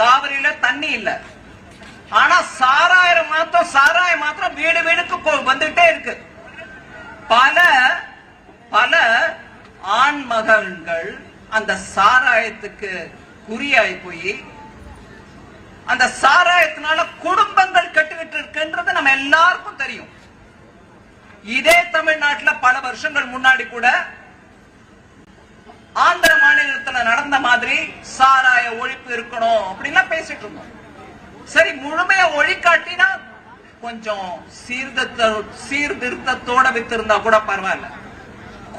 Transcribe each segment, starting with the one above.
காவிரியில தண்ணி இல்ல. ஆனா சாராயம் மாத்திரம் சாராயம் மாத்திரம் வீடு வீடுக்கு வந்துட்டே இருக்கு. பல பல ஆண் மகன்கள் அந்த சாராயத்துக்கு குறியாய் போய் அந்த சாராயத்தினால குடும்பங்கள் கட்டுக்கிட்டு இருக்குன்றது நம்ம எல்லாருக்கும் தெரியும். இதே தமிழ்நாட்டில் பல வருஷங்கள் முன்னாடி கூட ஆந்திர மாநிலத்துல நடந்த மாதிரி சாராய ஒழிப்பு இருக்கணும் அப்படின்லாம் பேசிட்டு இருந்தோம். சரி முழுமையா ஒழிக்காட்டினா கொஞ்சம் சீர்திருத்த சீர்திருத்தத்தோட வித்திருந்தா கூட பரவாயில்ல.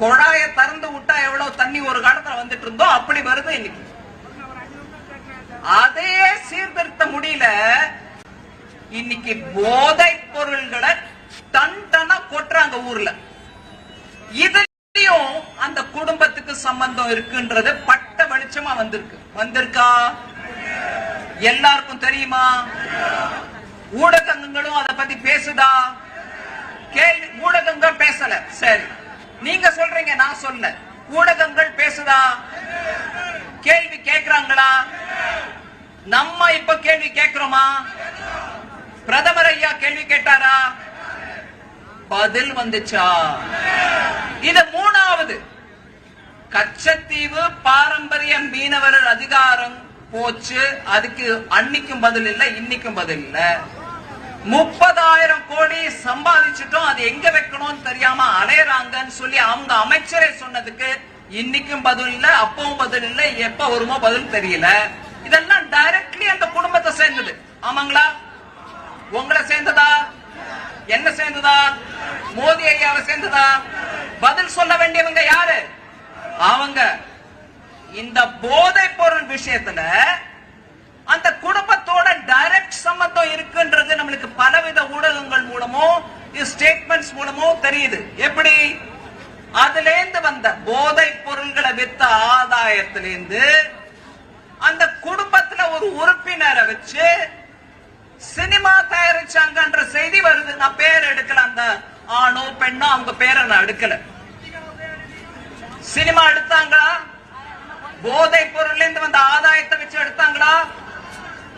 குழாய திறந்து விட்டா எவ்வளவு தண்ணி ஒரு காலத்துல வந்துட்டு இருந்தோ அப்படி வருது இன்னைக்கு. அதே சீர்திருத்த முடியல இன்னைக்கு போதை பொருள்களை டன் டனா கொட்டுறாங்க ஊர்ல. இது இதுலயும் அந்த குடும்பத்துக்கு சம்பந்தம் இருக்குன்றது பட்ட வெளிச்சமா வந்திருக்கு. வந்திருக்கா? எல்லாருக்கும் தெரியுமா? ஊடகங்களும் அத பத்தி பேசுதா? கேள்வி ஊடகங்கள் பேசல. சரி. நீங்க சொல்றீங்க நான் சொல்ல ஊடகங்கள் பேசுதா? கேள்வி கேக்குறாங்களா? நம்ம இப்ப கேள்வி கேக்குறோமா? பிரதமர் ஐயா கேள்வி கேட்டாரா? பதில் வந்துச்சா? இது மூணாவது. கச்சத்தீவு பாரம்பரிய மீனவர் அதிகாரம் போச்சு. அதுக்கு அன்னைக்கும் பதில் இல்ல இன்னைக்கும் பதில் இல்ல. முப்பதாயிரம் கோடி சம்பாதிச்சிட்டோம். அது எங்க வைக்கணும்னு தெரியாம அலையறாங்கன்னு சொல்லி அவங்க அமைச்சரே சொன்னதுக்கு இன்னைக்கும் பதில் இல்ல அப்பவும் பதில் இல்ல எப்ப வருமோ பதில் தெரியல. இதெல்லாம் டைரக்ட்லி அந்த குடும்பத்தை சேர்ந்தது. ஆமாங்களா? உங்களை சேர்ந்ததா? என்ன சேர்ந்ததா மோதி ஐயாவை சேர்ந்ததா பதில் சொல்ல வேண்டியவங்க யாரு? அவங்க. இந்த போதை பொருள் விஷயத்துல அந்த குடும்பத்தோட டைரக்ட் சம்பந்தம் இருக்குன்றது நம்மளுக்கு பலவித ஊடகங்கள் மூலமோ ஸ்டேட்மெண்ட்ஸ் மூலமோ தெரியுது. எப்படி? அதுலேருந்து வந்த போதை பொருள்களை வித்த ஆதாயத்திலேருந்து அந்த குடும்பத்துல ஒரு உறுப்பினரை வச்சு சினிமா தயாரிச்சாங்கன்ற செய்தி வருது. நான் பேர் எடுக்கல அந்த ஆணோ பெண்ணோ அவங்க பேரை நான் எடுக்கல. சினிமா எடுத்தாங்களா? போதை பொருள் இருந்து வந்த ஆதாயத்தை வச்சு எடுத்தாங்களா?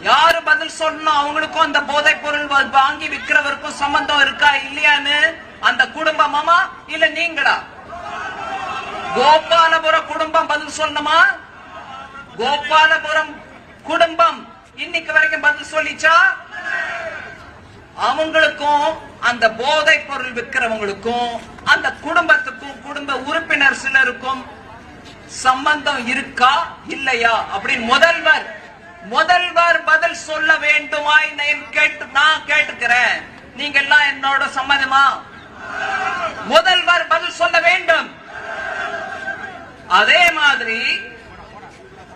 யாரு பதில் சொல்லணும் அவங்களுக்கும் அந்த போதை பொருள் வாங்கி விக்கிறவருக்கும் சம்பந்தம் இருக்கா இல்லையான்னு? அந்த குடும்பமாமா இல்ல நீங்களா? கோபாலபுரம் குடும்பம் பதில் சொல்லணுமா கோபாலபுரம் குடும்பம் இன்னைக்கு வரைக்கும் பதில் சொல்லிச்சா? அவங்களுக்கும் அந்த போதை பொருள் விற்கிறவங்களுக்கும் அந்த குடும்பத்துக்கும் குடும்ப உறுப்பினர் சிலருக்கும் சம்பந்தம் இருக்கா இல்லையா? அப்படின்னு முதல்வர் முதல்வர் பதில் சொல்ல வேண்டுமா? கேட்டு நான் கேட்டுக்கிறேன். நீங்க எல்லாம் என்னோட சம்மதமா? முதல்வர் பதில் சொல்ல வேண்டும். அதே மாதிரி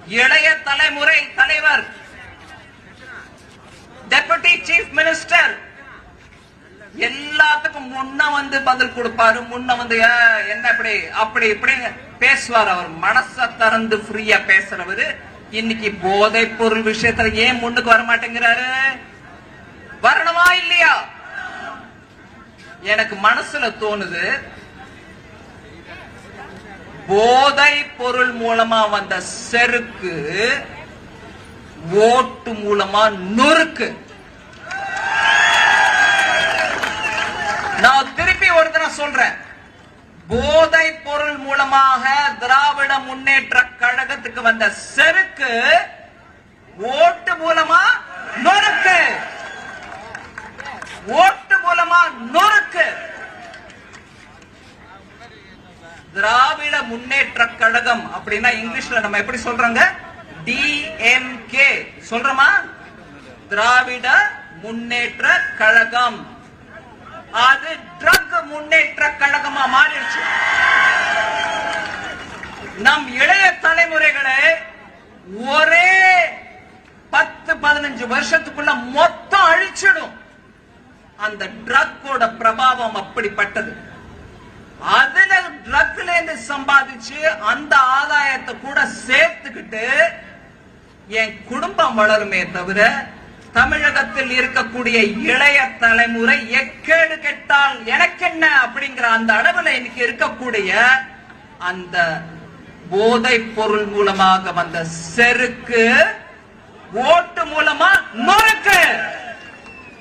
இளைய தலைமுறை தலைவர் டெபுட்டி சீஃப் மினிஸ்டர் எல்லாத்துக்கும் முன்ன வந்து பதில் கொடுப்பாரு முன்ன வந்து என்ன இப்படி அப்படி இப்படி பேசுவார். அவர் மனச திறந்து ஃப்ரீயா பேசுறவரு. இன்னைக்கு போதை பொருள் விஷயத்துல ஏன் முன்னுக்கு வர மாட்டேங்கிறாரு? வரணுமா இல்லையா? எனக்கு மனசுல தோணுது போதை பொருள் மூலமா வந்த செருக்கு ஓட்டு மூலமா நொறுக்கு. நான் திருப்பி ஒரு தினம் சொல்றேன். போதை பொருள் மூலமாக திராவிட முன்னேற்ற கழகத்துக்கு வந்த செருக்கு ஓட்டு மூலமா நொறுக்கு. ஓட்டு மூலமா நொறுக்கு. திராவிட முன்னேற்ற கழகம் அப்படின்னா இங்கிலீஷ்ல நம்ம எப்படி சொல்றாங்க? டிஎம்கே சொல்றோமா? திராவிட முன்னேற்ற கழகம். அது ட்ரக் முன்னேற்ற கழகமா மாறிடுச்சு. நம் இளைய தலைமுறைகளை ஒரே பத்து பதினஞ்சு வருஷத்துக்குள்ள மொத்தம் அழிச்சிடும். அந்த ட்ரக்கோட பிரபாவம் அப்படிப்பட்டது. அதுல ட்ரக்ல இருந்து சம்பாதிச்சு அந்த ஆதாயத்தை கூட சேர்த்துக்கிட்டு என் குடும்பம் வளருமே தவிர தமிழகத்தில் இருக்கக்கூடிய இளைய தலைமுறை எக்கேடு கெட்டால் எனக்கென்ன அப்படிங்கிற அந்த அளவுல இன்னைக்கு இருக்கக்கூடிய அந்த போதை பொருள் மூலமாக வந்த செருக்கு ஓட்டு மூலமா நொறுக்கு.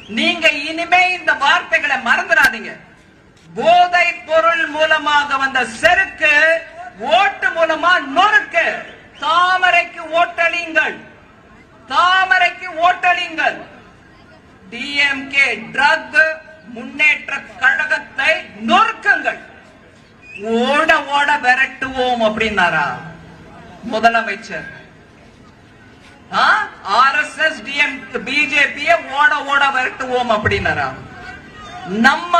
நீங்க இனிமே இந்த வார்த்தைகளை மறந்துடாதீங்க. போதை பொருள் மூலமாக வந்த செருக்கு ஓட்டு மூலமா நொறுக்கு. தாமரைக்கு ஓட்டளிங்கள் தாமரைக்கு ஓட்டளிங்கள் டிஎம்கே ட்ரக் முன்னேற்ற கழகத்தை நொறுக்குங்கள். ஓட ஓட விரட்டுவோம் அப்படின்னாரா? முதலமைச்சர். ஆர் எஸ் எஸ் டிஎம் பிஜேபிய ஓட ஓட விரட்டுவோம் அப்படின்னாரா? நம்ம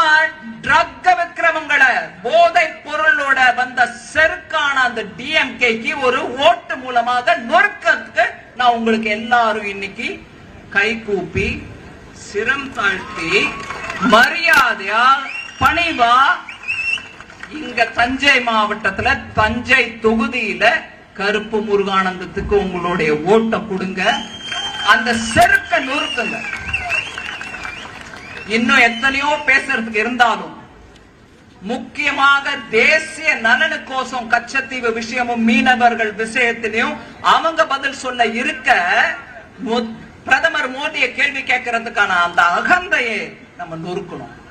ட்ரக் விக்கிரமங்களை போதை பொருளோட வந்த செருக்கான அந்த டிஎம்கேக்கு ஒரு ஓட்டு மூலமாக நொறுக்கிறதுக்கு நான் உங்களுக்கு எல்லாரும் இன்னைக்கு கை கூப்பி சிரம் தாழ்த்தி மரியாதையா பணிவா இங்க தஞ்சை மாவட்டத்துல தஞ்சை தொகுதியில கருப்பு முருகானந்தத்துக்கு உங்களுடைய ஓட்டை கொடுங்க. அந்த செருக்க நொறுக்குங்க. இன்னும் எத்தனையோ பேசுறதுக்கு இருந்தாலும் முக்கியமாக தேசிய நலனுக்கோசம் கச்சத்தீவு விஷயமும் மீனவர்கள் விஷயத்திலையும் அவங்க பதில் சொல்ல இருக்க மு- பிரதமர் மோடியை கேள்வி கேட்கறதுக்கான அந்த அகந்தையை நம்ம நொறுக்கணும்.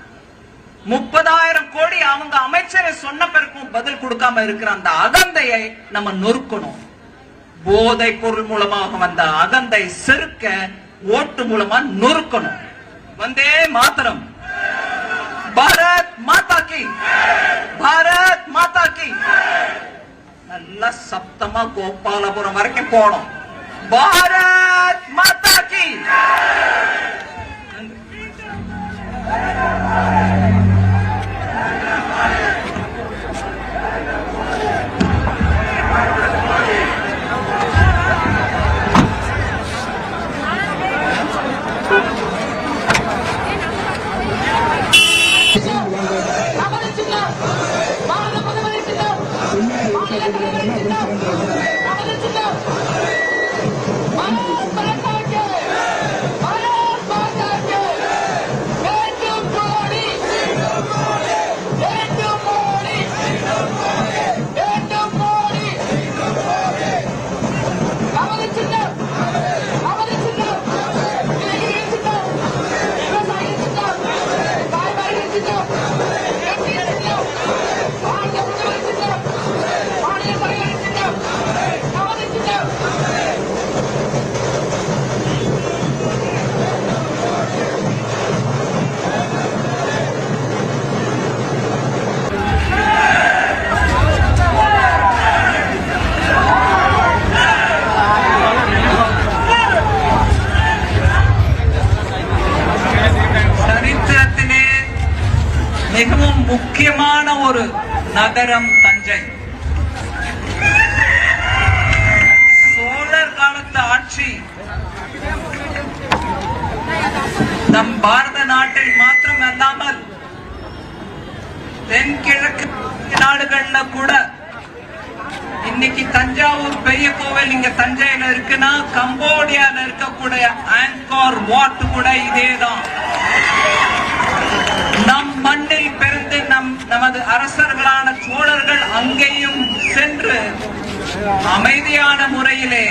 முப்பதாயிரம் கோடி அவங்க அமைச்சரை சொன்ன பிறக்கும் பதில் கொடுக்காம இருக்கிற அந்த அகந்தையை நம்ம நொறுக்கணும். போதை பொருள் மூலமாக வந்த அகந்தை செருக்க ஓட்டு மூலமா நொறுக்கணும். வந்தே மாத்திரம். பாரத் மாதா கி பாரத் மாதா கி நல்ல சப்தமா கோபாலபுரம் வரைக்கும் போனோம் பாரத் மாதா நகரம் தஞ்சை. சோழர் காலத்து ஆட்சி. நம் பாரத நாட்டில் மாத்திரம் அல்லாமல் தென்கிழக்கு நாடுகள்ல கூட இன்னைக்கு தஞ்சாவூர் பெரிய கோவில் இங்க தஞ்சையில இருக்குன்னா கம்போடியால இருக்கக்கூடிய ஆங்கோர் வாட் கூட இதேதான். நம் மண்ணில் பிறந்து நமது அரசர்களான சோழர்கள் அங்கேயும் சென்று அமைதியான முறையிலே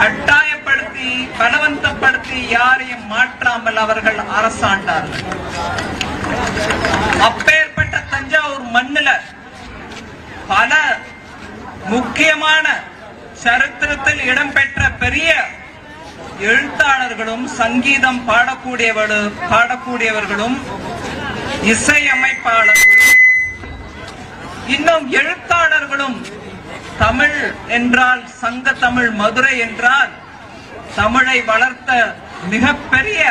கட்டாயப்படுத்தி பலவந்தப்படுத்தி யாரையும் மாற்றாமல் அவர்கள் அரசாண்டார்கள். அப்பேற்பட்ட தஞ்சாவூர் மண்ணுல பல முக்கியமான சரித்திரத்தில் இடம்பெற்ற பெரிய எழுத்தாளர்களும் சங்கீதம் பாடக்கூடியவர்களும் பாடக்கூடியவர்களும் இசையமைப்பாளர்களும் இன்னும் எழுத்தாளர்களும் தமிழ் என்றால் சங்க தமிழ் மதுரை என்றால் தமிழை வளர்த்த மிகப்பெரிய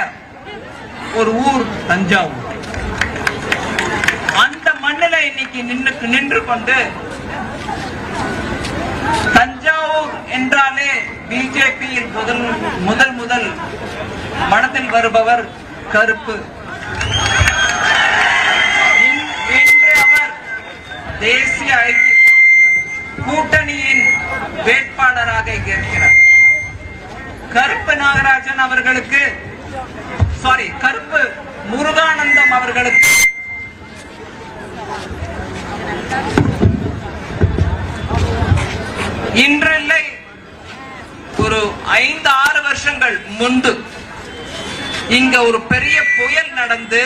ஒரு ஊர் தஞ்சாவூர். அந்த மண்ணில இன்னைக்கு நின்று நின்று கொண்டு தஞ்சாவூர் என்றாலே பிஜேபியில் முதல் முதல் முதல் மனதில் வருபவர் கருப்பு. தேசிய ஐக்கிய கூட்டணியின் வேட்பாளராக இருக்கிறார். கருப்பு நாகராஜன் அவர்களுக்கு சாரி கருப்பு முருகானந்தம் அவர்களுக்கு இன்றில்லை ஒரு ஐந்து ஆறு வருஷங்கள் முன்பு இங்க ஒரு பெரிய புயல் நடந்து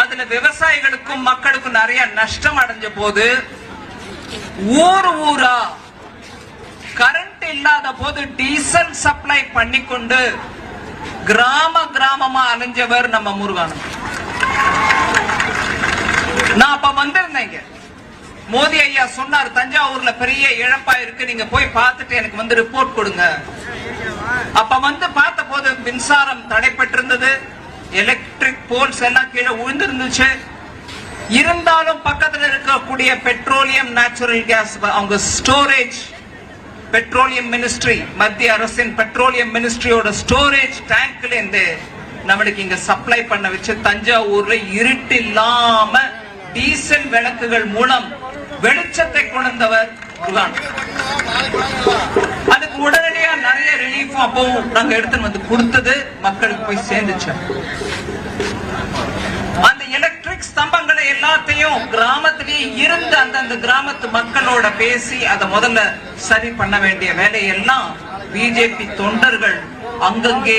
அதுல விவசாயிகளுக்கும் மக்களுக்கும் நிறைய நஷ்டம் அடைஞ்ச போது ஊர் ஊரா கரண்ட் இல்லாத போது டீசல் சப்ளை பண்ணிக்கொண்டு கிராம கிராமமா அலைஞ்சவர் நம்ம முருகன் நான் அப்ப வந்திருந்தேங்க மோதி ஐயா சொன்னார் தஞ்சாவூர்ல பெரிய இழப்பா இருக்கு நீங்க போய் பார்த்துட்டு எனக்கு வந்து ரிப்போர்ட் கொடுங்க. அப்ப வந்து பார்த்த போது மின்சாரம் தடைப்பட்டிருந்தது. எலக்ட்ரிக் போல்ஸ் எல்லாம் கீழே விழுந்திருந்துச்சு இருந்தாலும் பக்கத்தில் இருக்கக்கூடிய பெட்ரோலியம் நேச்சுரல் கேஸ் அவங்க ஸ்டோரேஜ் பெட்ரோலியம் மினிஸ்ட்ரி மத்திய அரசின் பெட்ரோலியம் மினிஸ்ட்ரியோட ஸ்டோரேஜ் டேங்க்ல இருந்து நம்மளுக்கு இங்க சப்ளை பண்ண வச்சு தஞ்சாவூர்ல இருட்டு இல்லாம டீசல் விளக்குகள் மூலம் வெளிச்சத்தை கொண்டவர் அதுக்கு உடனடியா நிறைய ரிலீஃப் அப்போ நாங்க எடுத்துன்னு வந்து கொடுத்தது மக்களுக்கு போய் சேர்ந்துச்சு. அந்த எலக்ட்ரிக் ஸ்தம்பங்களை எல்லாத்தையும் கிராமத்திலேயே இருந்து அந்தந்த கிராமத்து மக்களோட பேசி அதை முதல்ல சரி பண்ண வேண்டிய வேலையெல்லாம் பிஜேபி தொண்டர்கள் அங்கங்கே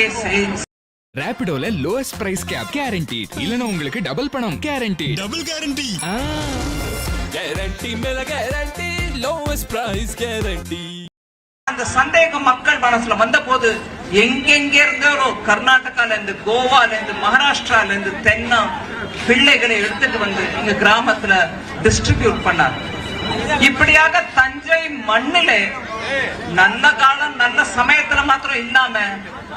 ரேபிடோல லோயஸ்ட் பிரைஸ் கேப் கேரண்டி இல்லனா உங்களுக்கு டபுள் பணம் கேரண்டி டபுள் கேரண்டி கேரண்டி மேல கேரண்டி லோவஸ்ட் பிரைஸ் கேரண்டி அந்த சந்தேகம் மக்கள் மனசுல வந்த போது எங்கெங்க இருந்தாரோ கர்நாடகால இருந்து கோவால இருந்து மகாராஷ்டிரால இருந்து தென்னா பிள்ளைகளை எடுத்துட்டு வந்து எங்க கிராமத்துல டிஸ்ட்ரிபியூட் பண்ணார் இப்படியாக தஞ்சை மண்ணிலே நல்ல காலம் நல்ல சமயத்துல மாத்திரம் இல்லாம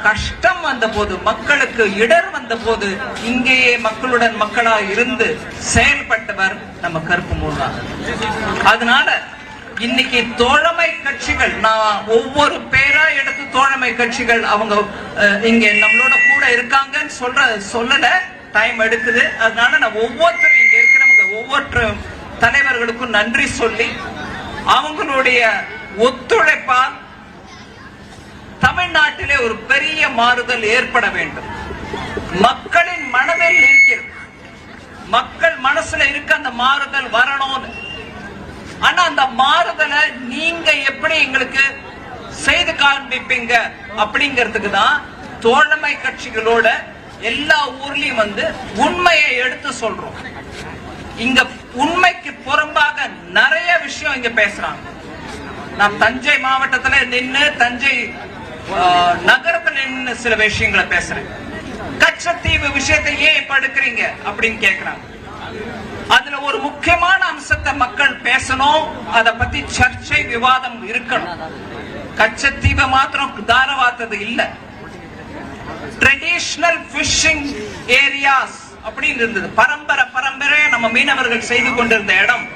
கஷ்டம் வந்த போது மக்களுக்கு இடர் வந்த போது இங்கேயே மக்களுடன் மக்களா இருந்து செயல்பட்டவர் நம்ம கருப்பு மூலா. அதனால இன்னைக்கு தோழமை கட்சிகள் நான் ஒவ்வொரு பேரா எடுத்து தோழமை கட்சிகள் அவங்க இங்க நம்மளோட கூட இருக்காங்கன்னு சொல்ற சொல்லல டைம் எடுக்குது. அதனால நான் ஒவ்வொருத்தரும் இங்க இருக்கிறவங்க ஒவ்வொரு தலைவர்களுக்கும் நன்றி சொல்லி அவங்களுடைய ஒத்துழைப்பால் தமிழ்நாட்டிலே ஒரு பெரிய மாறுதல் ஏற்பட வேண்டும். மக்களின் மனதில் இருக்கிறது. மக்கள் மனசுல இருக்க அந்த மாறுதல் வரணும்னு. ஆனா அந்த மாறுதலை நீங்க எப்படி எங்களுக்கு செய்து காண்பிப்பீங்க அப்படிங்கிறதுக்கு தான் தோழமை கட்சிகளோட எல்லா ஊர்லயும் வந்து உண்மையை எடுத்து சொல்றோம். இங்க உண்மைக்கு புறம்பாக நிறைய விஷயம் இங்க பேசுறாங்க. நான் தஞ்சை மாவட்டத்துல நின்னு தஞ்சை நகரத்துல நின்னு சில விஷயங்களை பேசுறேன். கச்சத்தீவு விஷயத்தை ஏன் இப்ப எடுக்கிறீங்க அப்படின்னு கேக்குறாங்க. அதுல ஒரு முக்கியமான அம்சத்தை மக்கள் பேசணும். அத பத்தி சர்ச்சை விவாதம் இருக்கணும். கச்சத்தீவை மாத்திரம் தாரவாத்தது இல்ல. ட்ரெடிஷனல் பிஷிங் ஏரியாஸ் அப்படின்னு இருந்தது. பரம்பரை பரம்பரை நம்ம மீனவர்கள் செய்து கொண்டிருந்த இடம்.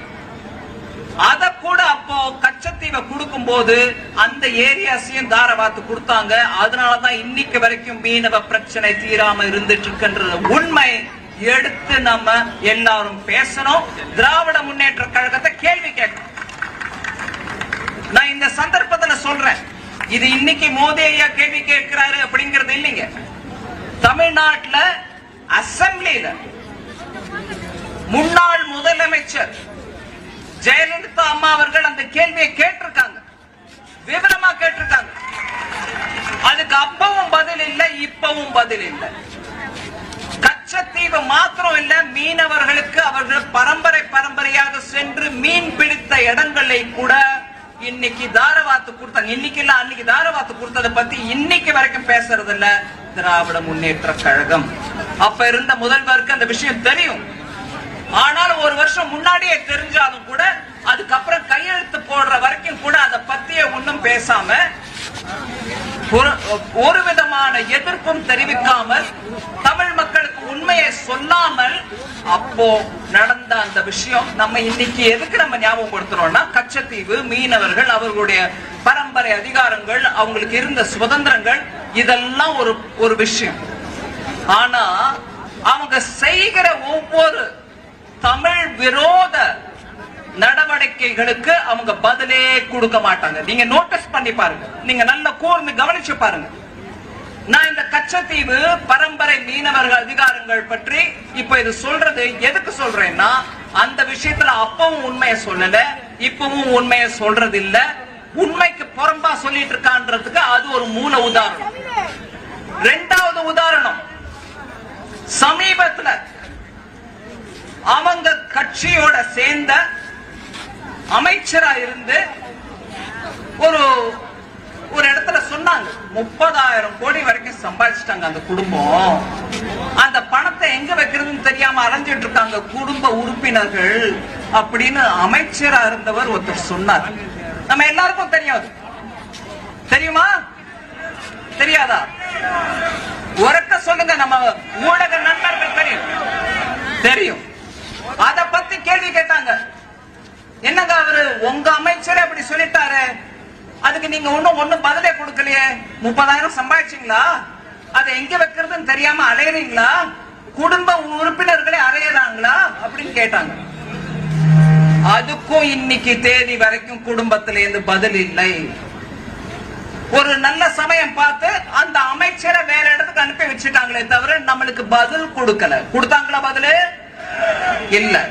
அத கூட அப்போ கச்சத்தீவை கொடுக்கும் போது அந்த ஏரியாஸையும் தாரவாத்து கொடுத்தாங்க. அதனாலதான் இன்னைக்கு வரைக்கும் மீனவ பிரச்சனை தீராம இருந்துட்டு இருக்குன்றது உண்மை. எடுத்து நம்ம எல்லாரும் பேசணும். திராவிட முன்னேற்ற கழகத்தை கேள்வி கேட்கணும். நான் இந்த சந்தர்ப்பத்துல சொல்றேன். இது இன்னைக்கு மோதி ஐயா கேள்வி கேட்கிறாரு அப்படிங்கறது இல்லைங்க. தமிழ்நாட்டுல அசம்பிளியில முன்னாள் முதலமைச்சர் ஜெயலலிதா அம்மா அவர்கள் அந்த கேள்வியை கேட்டிருக்காங்க. விவரமா கேட்டிருக்காங்க. அதுக்கு அப்பவும் பதில் இல்லை இப்பவும் பதில் இல்லை. லட்சத்தீவு மாத்திரம் இல்ல மீனவர்களுக்கு அவர்கள் பரம்பரை பரம்பரையாக சென்று மீன் பிடித்த இடங்களை கூட இன்னைக்கு தாரவாத்து கொடுத்தாங்க. இன்னைக்கு இல்ல அன்னைக்கு தாரவாத்து கொடுத்ததை பத்தி இன்னைக்கு வரைக்கும் பேசுறது இல்ல திராவிட முன்னேற்ற கழகம். அப்ப இருந்த முதல்வருக்கு அந்த விஷயம் தெரியும். ஆனால் ஒரு வருஷம் முன்னாடியே தெரிஞ்சாலும் கூட அதுக்கப்புறம் கையெழுத்து போடுற வரைக்கும் கூட அதை பத்தியே ஒன்றும் பேசாம ஒரு- விதமான எதிர்ப்பும் தெரிவிக்காமல் தமிழ் உண்மையை சொல்லாமல் அப்போ நடந்த அந்த விஷயம் நம்ம இன்னைக்கு எதுக்கு நம்ம ஞாபகப்படுத்துறோம்னா கச்சத்தீவு மீனவர்கள் அவர்களுடைய பரம்பரை அதிகாரங்கள் அவங்களுக்கு இருந்த சுதந்திரங்கள் இதெல்லாம் ஒரு ஒரு விஷயம். ஆனா அவங்க செய்கிற ஒவ்வொரு தமிழ் விரோத நடவடிக்கைகளுக்கு அவங்க பதிலே கொடுக்க மாட்டாங்க. நீங்க நோட்டீஸ் பண்ணி பாருங்க. நீங்க நல்ல கூர்ந்து கவனிச்சு பாருங்க. நான் இந்த கச்சத்தீவு பரம்பரை மீனவர்கள் அதிகாரங்கள் பற்றி இப்ப இது சொல்றது எதுக்கு சொல்றேன்னா அந்த விஷயத்துல அப்பவும் உண்மையை சொல்லல இப்பவும் உண்மையை சொல்றது இல்ல உண்மைக்கு புறம்பா சொல்லிட்டு இருக்கான்றதுக்கு அது ஒரு மூல உதாரணம். ரெண்டாவது உதாரணம் சமீபத்துல அவங்க கட்சியோட சேர்ந்த அமைச்சரா இருந்து ஒரு ஒரு இடத்துல சொன்னாங்க முப்பதாயிரம் கோடி வரைக்கும் சம்பாதிச்சிட்டாங்க அந்த குடும்பம். அந்த பணத்தை எங்க வைக்கிறதுன்னு தெரியாம அலைஞ்சிட்டு இருக்காங்க குடும்ப உறுப்பினர்கள் அப்படின்னு அமைச்சரா இருந்தவர் ஒருத்தர் சொன்னார். நம்ம எல்லாருக்கும் தெரியாது. தெரியுமா? தெரியாதா? உரக்க சொல்லுங்க நம்ம ஊடக நண்பர்கள் தெரியும். தெரியும். அத பத்தி கேள்வி கேட்டாங்க. என்னங்க அவரு? உங்க அமைச்சர் அப்படி சொல்லிட்டாரு. அதுக்கு நீங்க ஒண்ணும் ஒண்ணும் பதிலே கொடுக்கலையே? முப்பதாயிரம் சம்பாதிச்சீங்களா? அதை எங்க வைக்கிறதுன்னு தெரியாம அலையறீங்களா? குடும்ப உறுப்பினர்களே அலையறாங்களா? அப்படின்னு கேட்டாங்க. அதுக்கும் இன்னைக்கு தேதி வரைக்கும் குடும்பத்தில இருந்து பதில் இல்லை. ஒரு நல்ல சமயம் பார்த்து அந்த அமைச்சரை வேற இடத்துக்கு அனுப்பி வச்சுட்டாங்களே தவிர நம்மளுக்கு பதில் கொடுக்கல. கொடுத்தாங்களா பதில்? இல்ல.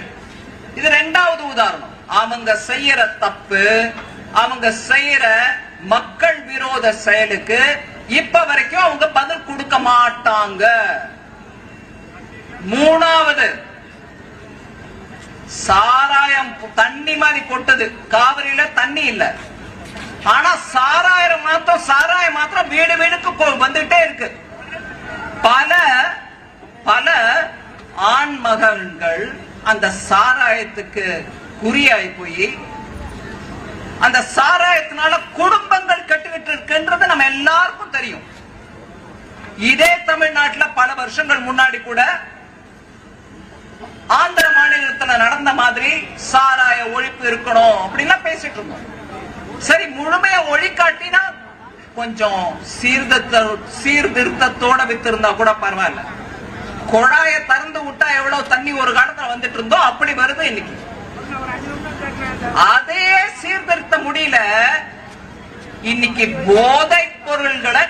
இது ரெண்டாவது உதாரணம். அவங்க செய்யற தப்பு அவங்க செய்யற மக்கள் விரோத செயலுக்கு இப்ப வரைக்கும் அவங்க பதில் கொடுக்க மாட்டாங்க. மூணாவது சாராயம் தண்ணி மாதிரி கொட்டது. காவிரியில தண்ணி இல்ல. ஆனா சாராயம் மாத்திரம் சாராயம் மாத்திரம் வீடு வீடுக்கு வந்துட்டே இருக்கு. பல பல ஆண் மகன்கள் அந்த சாராயத்துக்கு குறியாய் போய் அந்த சாராயத்தினால குடும்பங்கள் கட்டுக்கிட்டு இருக்குன்றது நம்ம எல்லாருக்கும் தெரியும். இதே தமிழ்நாட்டுல பல வருஷங்கள் முன்னாடி கூட ஆந்திர மாநிலத்துல நடந்த மாதிரி சாராய ஒழிப்பு இருக்கணும் அப்படின்லாம் பேசிட்டு இருந்தோம். சரி முழுமையா ஒழிக்காட்டினா கொஞ்சம் சீர்திருத்த சீர்திருத்தத்தோட வித்திருந்தா கூட பரவாயில்ல. குழாய திறந்து விட்டா எவ்வளவு தண்ணி ஒரு காலத்துல வந்துட்டு இருந்தோ அப்படி வருது இன்னைக்கு. அதே சீர்திருத்த முடியல. இன்னைக்கு போதை பொருள்களை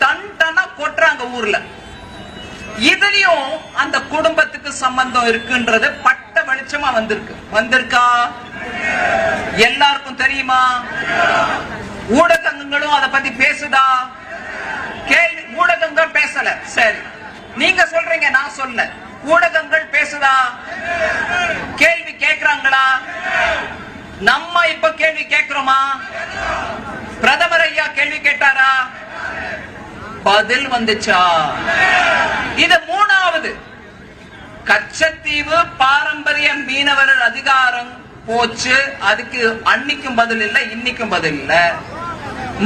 தண்டனா டனா கொட்டுறாங்க ஊர்ல. இதுலயும் அந்த குடும்பத்துக்கு சம்பந்தம் இருக்குன்றது பட்ட வெளிச்சமா வந்திருக்கு. வந்திருக்கா? எல்லாருக்கும் தெரியுமா? ஊடகங்களும் அத பத்தி பேசுதா? கேள்வி ஊடகங்கள் பேசல. சரி. நீங்க சொல்றீங்க நான் சொல்ல. ஊடகங்கள் பேசுதா? கேள்வி கேக்குறாங்களா? நம்ம இப்ப கேள்வி கேட்கிறோமா பிரதமர் ஐயா கேள்வி கேட்டாரா? பதில் வந்துச்சா? இது மூணாவது. கச்சத்தீவு பாரம்பரிய மீனவர் அதிகாரம் போச்சு. அதுக்கு அன்னைக்கும் பதில் இல்ல இன்னைக்கும் பதில் இல்ல.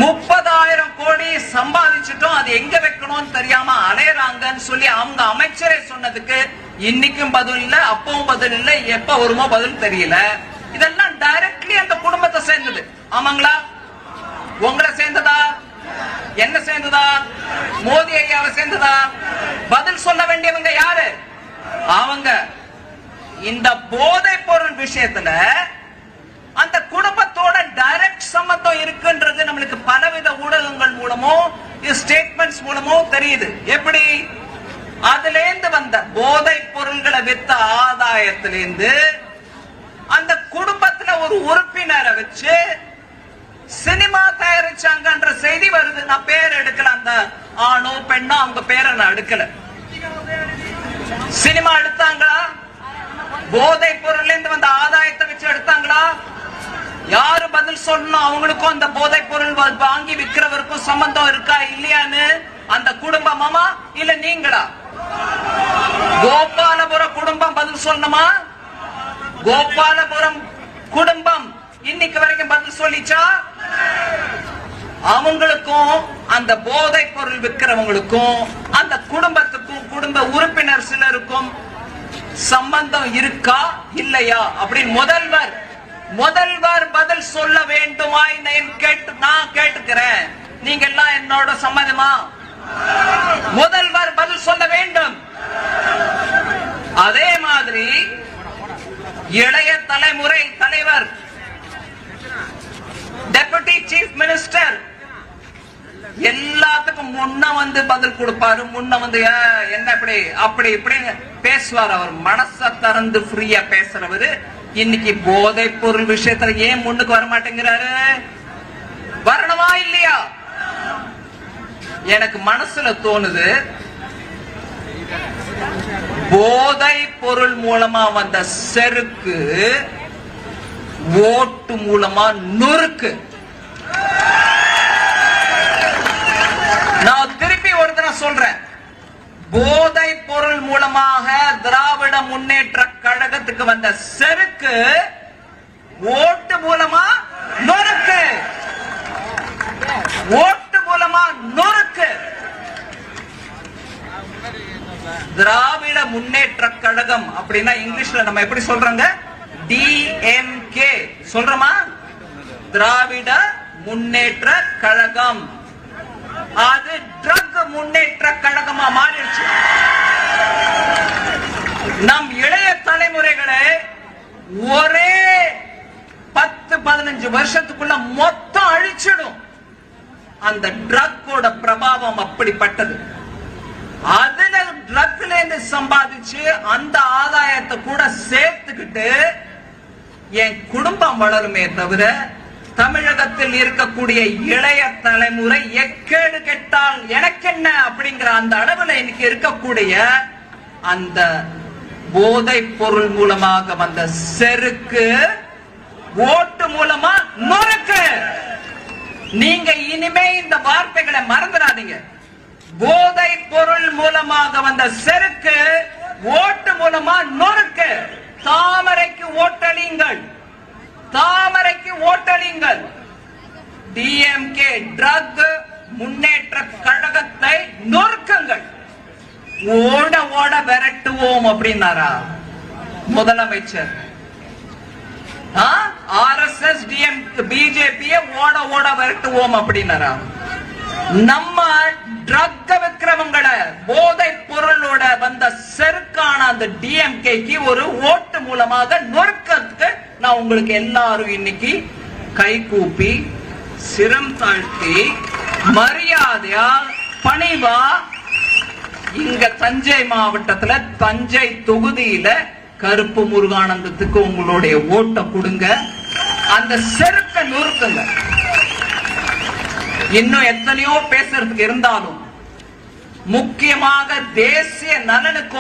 முப்பதாயிரம் கோடி சம்பாதிச்சிட்டோம். அது எங்க வைக்கணும்னு தெரியாம அலையறாங்கன்னு சொல்லி அவங்க அமைச்சரே சொன்னதுக்கு இன்னைக்கும் பதில் இல்ல அப்பவும் பதில் இல்ல எப்ப வருமோ பதில் தெரியல. இதெல்லாம் டைரக்ட்லி அந்த குடும்பத்தை சேர்ந்தது. ஆமாங்களா? உங்களை சேர்ந்ததா? என்ன சேர்ந்ததா? மோதி ஐயாவை சேர்ந்ததா? பதில் சொல்ல வேண்டியவங்க யாரு? அவங்க. இந்த போதை பொருள் விஷயத்துல அந்த குடும்பத்தோட டைரக்ட் சம்பந்தம் இருக்குன்றது நம்மளுக்கு பலவித ஊடகங்கள் மூலமோ ஸ்டேட்மெண்ட்ஸ் மூலமோ தெரியுது. எப்படி? அதுல இருந்து வந்த போதை பொருள்களை வித்த ஆதாயத்திலிருந்து அந்த குடும்பத்துல ஒரு உறுப்பினரை வச்சு சினிமா தயாரிச்சாங்கன்ற செய்தி வருது. நான் பேர் எடுக்கல அந்த ஆணோ பெண்ணோ அவங்க பேரை நான் எடுக்கல. சினிமா எடுத்தாங்களா? போதை பொருள்ல இருந்து வந்த ஆதாயத்தை வச்சு எடுத்தாங்களா? யாரு பதில் சொல்லணும் அவங்களுக்கும் அந்த போதை பொருள் வாங்கி விக்கிறவருக்கும் சம்பந்தம் இருக்கா இல்லையான்னு? அந்த குடும்பமாமா இல்ல நீங்களா? கோபாலபுரம் குடும்பம் பதில் சொல்லணுமா? கோபாலபுரம் குடும்பம் இன்னைக்கு வரைக்கும் பதில் சொல்லிச்சா? அவங்களுக்கும் அந்த போதை பொருள் விற்கிறவங்களுக்கும் அந்த குடும்பத்துக்கும் குடும்ப உறுப்பினர் சிலருக்கும் சம்பந்தம் இருக்கா இல்லையா? அப்படின்னு முதல்வர் முதல்வர் பதில் சொல்ல வேண்டுமா? நான் கேட்டு நான் கேட்டுக்கிறேன். நீங்க எல்லாம் என்னோட சம்மதமா? முதல்வர் பதில் சொல்ல வேண்டும். அதே மாதிரி இளைய தலைமுறை தலைவர் டெபுட்டி சீஃப் மினிஸ்டர் எல்லாத்துக்கும் முன்ன வந்து பதில் கொடுப்பாரு. முன்ன வந்து என்ன இப்படி அப்படி இப்படி பேசுவார் அவர். மனச திறந்து ஃப்ரீயா பேசுறவரு. இன்னைக்கு போதை பொருள் விஷயத்துல ஏன் முன்னுக்கு வர மாட்டேங்கிறாரு? வரணுமா இல்லையா? எனக்கு மனசுல தோணுது போதை பொருள் மூலமா வந்த செருக்கு ஓட்டு மூலமா நொறுக்கு. நான் திருப்பி ஒரு தடவை சொல்றேன். போதை பொருள் மூலமாக திராவிட முன்னேற்ற கழகத்துக்கு வந்த செருக்கு ஓட்டு மூலமா நொறுக்கு. ஓட்டு மூலமா நொறுக்கு. திராவிட முன்னேற்ற கழகம் அப்படின்னா இங்கிலீஷ்ல நம்ம எப்படி சொல்றாங்க? டிஎம்கே சொல்றோமா? திராவிட முன்னேற்ற கழகம். அது ட்ரக் முன்னேற்ற கழகமா மாறிடுச்சு. நம் இளைய தலைமுறைகளை ஒரே பத்து பதினஞ்சு வருஷத்துக்குள்ள மொத்தம் அழிச்சிடும். அந்த ட்ரக்கோட பிரபாவம் அப்படிப்பட்டது. அது ட்ரக்ல இருந்து சம்பாதிச்சு அந்த ஆதாயத்தை கூட சேர்த்துக்கிட்டு என் குடும்பம் வளருமே தவிர தமிழகத்தில் இருக்கக்கூடிய இளைய தலைமுறை எக்கேடு கெட்டால் எனக்கென்ன அப்படிங்கிற அந்த அளவுல இன்னைக்கு இருக்கக்கூடிய அந்த போதை பொருள் மூலமாக வந்த செருக்கு ஓட்டு மூலமா நொறுக்கு நீங்க இனிமே இந்த வார்த்தைகளை மறந்துடாதீங்க. போதை பொருள் மூலமாக வந்த செருக்கு ஓட்டு மூலமா நொறுக்கு. தாமரைக்கு ஓட்டளிங்கள் தாமரைக்கு ஓட்டளிங்கள் டிஎம்கே ட்ரக் முன்னேற்ற கழகத்தை நொறுக்குங்கள். ஓட ஓட விரட்டுவோம் அப்படின்னாரா? முதலமைச்சர். ஆர் எஸ் எஸ் டிஎம் பிஜேபியை ஓட ஓட விரட்டுவோம் அப்படின்னாரா? நம்ம ட்ரக் விக்கிரமங்களை போதை பொருளோட வந்த செருக்கான அந்த டிஎம்கேக்கு ஒரு ஓட்டு மூலமாக நொறுக்கிறதுக்கு நான் உங்களுக்கு எல்லாரும் இன்னைக்கு கை கூப்பி சிரம் தாழ்த்தி மரியாதையா பணிவா இங்க தஞ்சை மாவட்டத்துல தஞ்சை தொகுதியில கருப்பு முருகானந்தத்துக்கு உங்களுடைய ஓட்டை கொடுங்க. அந்த செருக்க நொறுக்குங்க. இன்னும் எத்தனையோ பேசுறதுக்கு இருந்தாலும் முக்கியமாக தேசிய நலனுக்கு